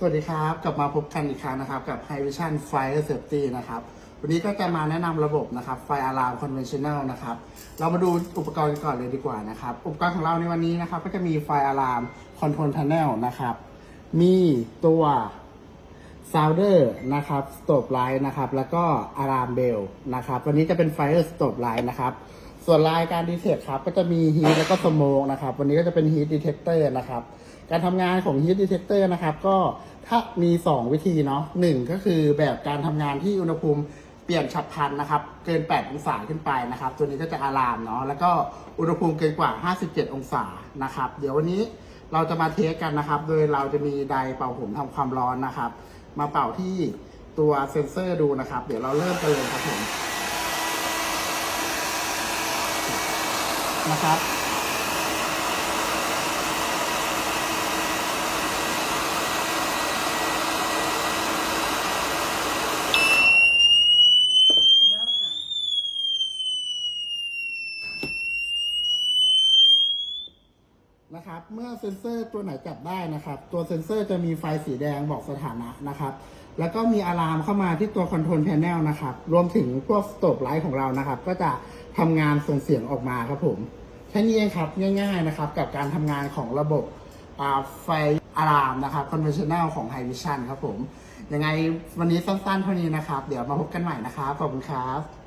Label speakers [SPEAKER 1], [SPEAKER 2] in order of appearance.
[SPEAKER 1] สวัสดีครับ กลับมาพบกันอีกครั้งนะครับ กับ High Vision Fire Safety นะครับ วันนี้ก็จะมาแนะนำระบบนะครับไฟอะลาม conventional นะครับ เรามาดูอุปกรณ์กันก่อนเลยดีกว่านะครับ อุปกรณ์ของเราในวันนี้นะครับ ก็จะมีไฟอะลาม control panel นะครับ มีตัว Sounder นะครับ Stop Light นะครับ แล้วก็ Alarm Bell นะครับ วันนี้จะเป็น Fire Stop Light นะครับ ส่วนลายการดีเทคครับก็จะมี Heat แล้วก็ Smoke นะครับ วันนี้ก็จะเป็น Heat Detector นะครับ การทำงานของ Heat Detector นะครับ ก็ถ้ามี 2 วิธีเนาะหนึ่งก็คือแบบการทำงานที่อุณหภูมิเปลี่ยนฉับพลันนะครับ เกิน 8 องศาขึ้นไปนะครับ ตัวนี้ก็จะอะลามเนาะแล้วก็อุณหภูมิเกินกว่า 57 องศานะครับ เดี๋ยววันนี้เราจะมาเทสกันนะครับ โดยเราจะมีไดร์เป่าผมทำความร้อนนะครับ มาเป่าที่ตัวเซ็นเซอร์ดูนะครับ เดี๋ยวเราเริ่มกันเลยครับผม นะครับ นะครับ เมื่อเซ็นเซอร์ตัวไหนจับได้นะครับ ตัวเซ็นเซอร์จะมีไฟสีแดงบอกสถานะนะครับ แล้วก็มีอะลามเข้ามาที่ตัวคอนโทรลแพนเนลนะครับ รวมถึงพวกสโตบไลท์ของเรานะครับ ก็จะทำงานส่งเสียงออกมาครับผมแค่นี้เองครับง่าย ๆนะครับ กับการทำงานของระบบไฟอะลามนะครับคอนเวนชั่นแนลของ High Vision ครับผมยังไงวันนี้สั้นๆเท่านี้นะครับ เดี๋ยวมาพบกันใหม่นะครับ ขอบคุณครับ